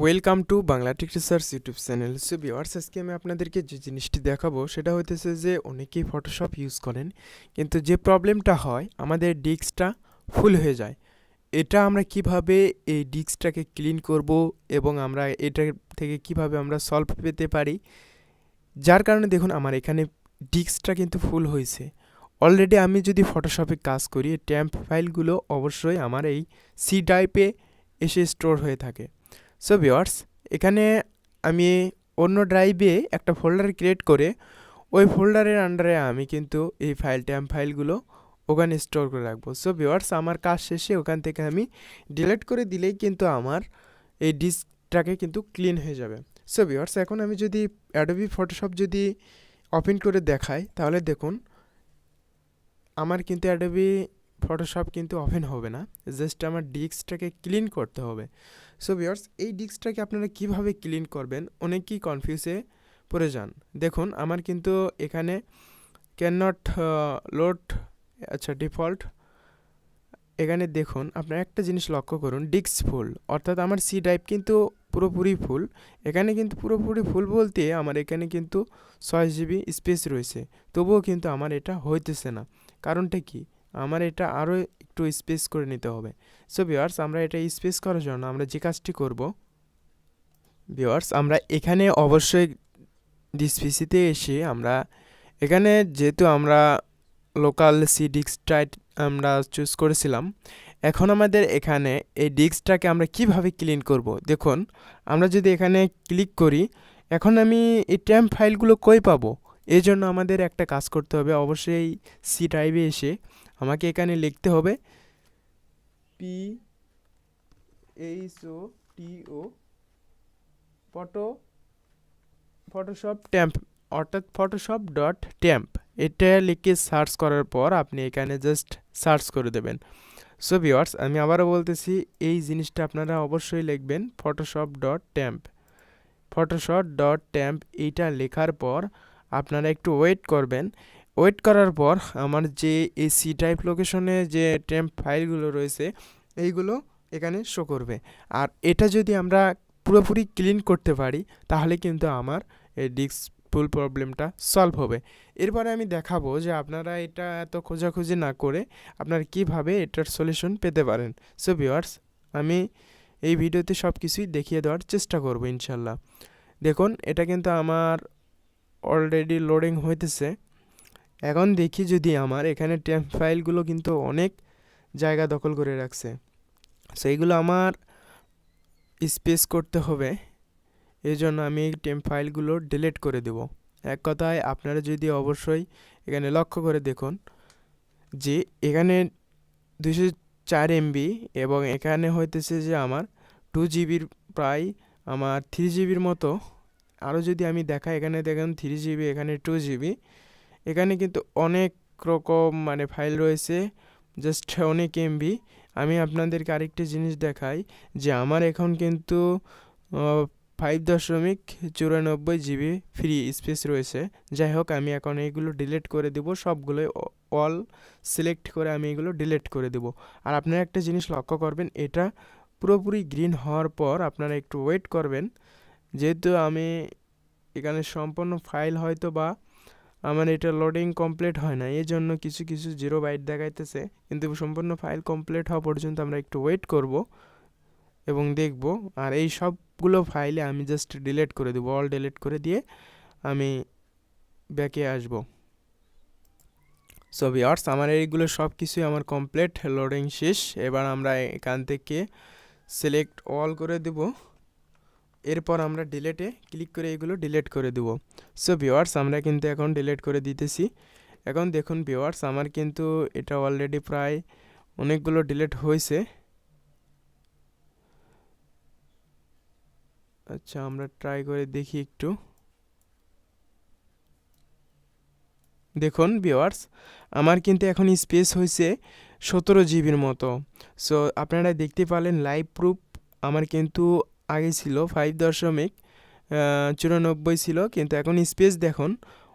Welcome to Bangla tech research YouTube channel so viewers আজকে আমি আপনাদেরকে যে জিনিসটি দেখাবো, সেটা হইতেছে যে অনেকেই ফটোশপ ইউজ করেন, কিন্তু যে প্রবলেমটা হয়, আমাদের ডিস্কটা ফুল হয়ে যায়। এটা আমরা কীভাবে এই ডিস্কটাকে ক্লিন করব এবং আমরা এটা থেকে কীভাবে আমরা সলভ পেতে পারি? যার কারণে দেখুন, আমার এখানে ডিস্কটা কিন্তু ফুল হয়েছে অলরেডি আমি যদি ফটোশপে কাজ করি ট্যাম্প ফাইলগুলো অবশ্যই আমার এই সি ড্রাইভে এসে স্টোর হয়ে থাকে। সো ভিওয়ার্স এখানে আমি অন্য ড্রাইভে একটা ফোল্ডার ক্রিয়েট করে, ওই ফোল্ডারের আন্ডারে আমি কিন্তু এই ফাইল ট্যাম্প ফাইলগুলো ওখানে স্টোর করে রাখব। সো ভিওয়ার্স আমার কাজ শেষে ওখান থেকে আমি ডিলিট করে দিলেই কিন্তু আমার এই ডিস্কটাকে কিন্তু ক্লিন হয়ে যাবে। সো ভিওয়ার্স এখন আমি যদি অ্যাডোবি ফটোশপ যদি ওপেন করে দেখাই, তাহলে দেখুন, আমার কিন্তু অ্যাডোবি ফটোশপ কিন্তু ওপেন হবে না। জাস্ট আমার ডিস্কটাকে ক্লিন করতে হবে। সো ভিওর্স এই ডিস্কটাকে আপনারা কীভাবে ক্লিন করবেন? অনেকেই কনফিউজে পড়ে যান। দেখুন, আমার কিন্তু এখানে ক্যান নট লোড আচ্ছা ডিফল্ট এখানে দেখুন, আপনারা একটা জিনিস লক্ষ্য করুন ডিস্ক ফুল অর্থাৎ আমার সি ড্রাইভ কিন্তু পুরোপুরি ফুল এখানে কিন্তু পুরোপুরি ফুল বলতে আমার এখানে কিন্তু ছয় জিবি স্পেস রয়েছে। তবুও কিন্তু আমার এটা হইতেছে না। কারণটা কি? আমার এটা আরও একটু স্পেস করে নিতে হবে। সো ভিওয়ার্স আমরা এটা স্পেস করার জন্য আমরা যে কাজটি করব ভিওয়ার্স আমরা এখানে অবশ্যই ডিসপিসিতে এসে আমরা এখানে যেহেতু আমরা লোকাল সি ডিস্কটাই আমরা চুজ করেছিলাম, এখন আমাদের এখানে এই ডিস্কটাকে আমরা কীভাবে ক্লিন করব? দেখুন, আমরা যদি এখানে ক্লিক করি, এখন আমি এই ট্যাম্প ফাইলগুলো কই পাবো? এই জন্য আমাদের একটা কাজ করতে হবে। অবশ্যই সি ড্রাইভে এসে আমাকে এখানে লিখতে হবে। P H O photo Photoshop temp অর্থাৎ ফটোশপ ডট ট্যাম্প এটা লিখে সার্চ করার পর আপনি এখানে জাস্ট সার্চ করে দেবেন। সো ভিওয়ার্স আমি আবারও বলতেছি, এই জিনিসটা আপনারা অবশ্যই লিখবেন Photoshop dot temp Photoshop dot temp এইটা লেখার পর আপনারা একটু ওয়েট করবেন। ওয়েট করার পর আমার যে এই সি টাইপ লোকেশনে যে টেম্প ফাইলগুলো রয়েছে, এইগুলো এখানে শো করবে। আর এটা যদি আমরা পুরোপুরি ক্লিন করতে পারি, তাহলে কিন্তু আমার এই ডিস্ক ফুল প্রবলেমটা সলভ হবে। এরপরে আমি দেখাবো যে আপনারা এটা এত খোঁজাখুঁজি না করে আপনারা কীভাবে এটার সলিউশন পেতে পারেন। সো ভিওয়ার্স আমি এই ভিডিওতে সব কিছুই দেখিয়ে দেওয়ার চেষ্টা করব ইনশাল্লাহ। দেখুন, এটা কিন্তু আমার অলরেডি লোডিং হইতেছে। এখন দেখি যদি আমার এখানে টেম্প ফাইলগুলো কিন্তু অনেক জায়গা দখল করে রাখছে। সো এইগুলো আমার স্পেস করতে হবে। এই জন্য আমি এই টেম্প ফাইলগুলো ডিলিট করে দেব। এক কথায় আপনারা যদি অবশ্যই এখানে লক্ষ্য করে দেখুন যে এখানে দুশো চার এমবি এবং এখানে হইতেছে যে আমার টু জিবির প্রায় আমার থ্রি জিবির মতো আরও যদি আমি দেখাই, এখানে দেখেন থ্রি জিবি এখানে টু জিবি এখানে কিন্তু অনেক রকম মানে ফাইল রয়েছে জাস্ট অনেক এমবি আমি আপনাদেরকে আরেকটি জিনিস দেখাই, যে আমার এখন কিন্তু ফাইভ দশমিক চুরানব্বই জিবি ফ্রি স্পেস রয়েছে। যাই হোক, আমি এখন এইগুলো ডিলিট করে দেব, সবগুলোই অল সিলেক্ট করে আমি এগুলো ডিলিট করে দেব। আর আপনারা একটা জিনিস লক্ষ্য করবেন, এটা পুরোপুরি গ্রিন হওয়ার পর আপনারা একটু ওয়েট করবেন। যেহেতু আমি এখানে সম্পূর্ণ ফাইল হয়তো বা আমার এটা লোডিং কমপ্লিট হয় না এই জন্য কিছু কিছু জিরো বাইট দেখাইতেছে। কিন্তু সম্পূর্ণ ফাইল কমপ্লিট হওয়া পর্যন্ত আমরা একটু ওয়েট করব এবং দেখব। আর এই সবগুলো ফাইলে আমি জাস্ট ডিলিট করে দেবো অল ডিলিট করে দিয়ে আমি ব্যাকে আসব। সো ভিওর্স আমার এইগুলো সব কিছুই আমার কমপ্লিট লোডিং শেষ। এবার আমরা এখান থেকে সিলেক্ট অল করে দেব। এরপর আমরা ডিলেটে ক্লিক করে এগুলো ডিলেট করে দেব। সো ভিওয়ার্স আমরা কিন্তু এখন ডিলেট করে দিতেছি। এখন দেখুন ভিওয়ার্স আমার কিন্তু এটা অলরেডি প্রায় অনেকগুলো ডিলেট হয়েছে। আচ্ছা আমরা ট্রাই করে দেখি একটু। দেখুন ভিওয়ার্স আমার কিন্তু এখন স্পেস হয়েছে সতেরো জিবির মতো। সো আপনারা দেখতে পারলেন লাইভ প্রুফ আমার কিন্তু আগে ছিল ফাইভ দশমিক চুরানব্বই ছিল, কিন্তু এখন স্পেস দেখুন,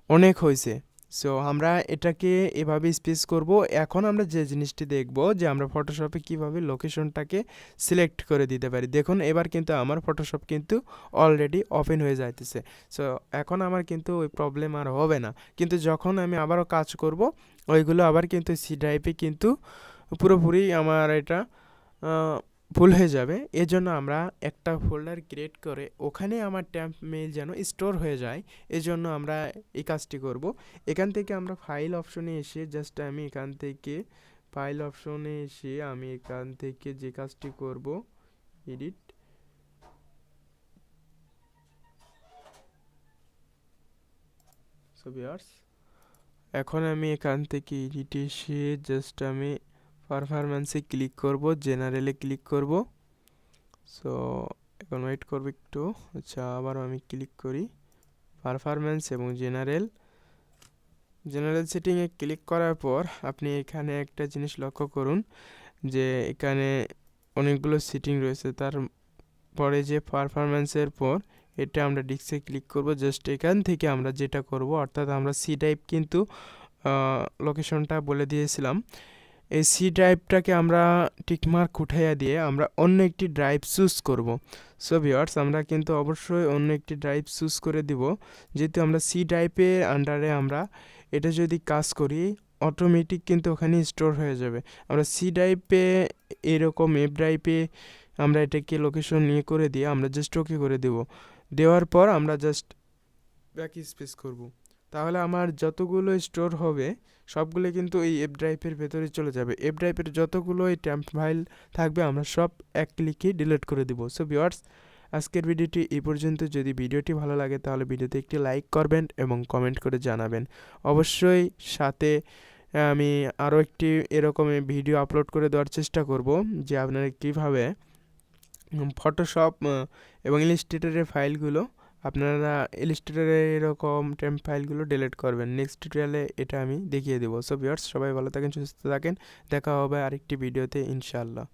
অনেক হয়েছে। সো আমরা এটাকে এভাবে স্পেস করব। এখন আমরা যে জিনিসটি দেখব, যে আমরা ফটোশপে কীভাবে লোকেশনটাকে সিলেক্ট করে দিতে পারি। দেখুন, এবার কিন্তু আমার ফটোশপ কিন্তু অলরেডি ওপেন হয়ে যাইতেছে। সো এখন আমার কিন্তু ওই প্রবলেম আর হবে না। কিন্তু যখন আমি আবারও কাজ করব, ওইগুলো আবার কিন্তু সি ড্রাইভে কিন্তু পুরোপুরি আমার এটা ভুল হয়ে যাবে। এজন্য আমরা একটা ফোল্ডার ক্রিয়েট করে ওখানে আমার ট্যাম্প মেইল যেন স্টোর হয়ে যায়। এজন্য আমরা এই কাজটি করব। এখান থেকে আমরা ফাইল অপশনে এসে জাস্ট আমি এখান থেকে ফাইল অপশনে এসে আমি এখান থেকে যে কাজটি করব এডিট সো এখন আমি এখান থেকে এডিটে এসে জাস্ট আমি পারফরম্যান্সে ক্লিক করব জেনারেলে ক্লিক করব। সো এখন ওয়েট করব একটু। আচ্ছা আবার আমি ক্লিক করি। পারফরম্যান্স এবং জেনারেল জেনারেল সেটিংয়ে ক্লিক করার পর আপনি এখানে একটা জিনিস লক্ষ্য করুন, যে এখানে অনেকগুলো সিটিং রয়েছে। তার পরে যে পারফরম্যান্সের পর এটা আমরা ডিস্কে ক্লিক করব। জাস্ট এখান থেকে আমরা যেটা করব, অর্থাৎ আমরা সি টাইপ কিন্তু লোকেশনটা বলে দিয়েছিলাম। এই সি ড্রাইভটাকে আমরা টিকমার্ক উঠাইয়া দিয়ে আমরা অন্য একটি ড্রাইভ চুজ করব। সো ভিওয়ার্স আমরা কিন্তু অবশ্যই অন্য একটি ড্রাইভ চুজ করে দিব। যেহেতু আমরা সি ড্রাইভের আন্ডারে আমরা এটা যদি কাজ করি অটোমেটিক কিন্তু ওখানে স্টোর হয়ে যাবে। আমরা সি ড্রাইভে এরকম এফ ড্রাইভে আমরা এটাকে লোকেশন নিয়ে করে দিয়ে আমরা জাস্ট ওকে করে দেব। দেওয়ার পর আমরা জাস্ট ব্যাক স্পেস করব। তাহলে আমার যতগুলো স্টোর হবে, সবগুলো কিন্তু এই এফ ড্রাইভের ভেতরে চলে যাবে। এফ ড্রাইভের যতগুলো এই ট্যাম্প ফাইল থাকবে, আমরা সব এক ক্লিকে ডিলিট করে দিব। সো ভিওয়ার্স আজকের ভিডিওটি এই পর্যন্ত। যদি ভিডিওটি ভালো লাগে, তাহলে ভিডিওতে একটি লাইক করবেন এবং কমেন্ট করে জানাবেন। অবশ্যই সাথে আমি আরও একটি এরকমই ভিডিও আপলোড করে দেওয়ার চেষ্টা করব, যে আপনারা কীভাবে ফটোশপ এবং ইলিস্ট্রেটরের ফাইলগুলো আপনারা ইলিস্ট্রেটারে এরকম টেম্প ফাইলগুলো ডিলিট করবেন। নেক্সট টিউটোরিয়ালে এটা আমি দেখিয়ে দেবো। সো ভিউয়ার্স সবাই ভালো থাকেন, সুস্থ থাকেন। দেখা হবে আরেকটি ভিডিওতে ইনশাআল্লাহ।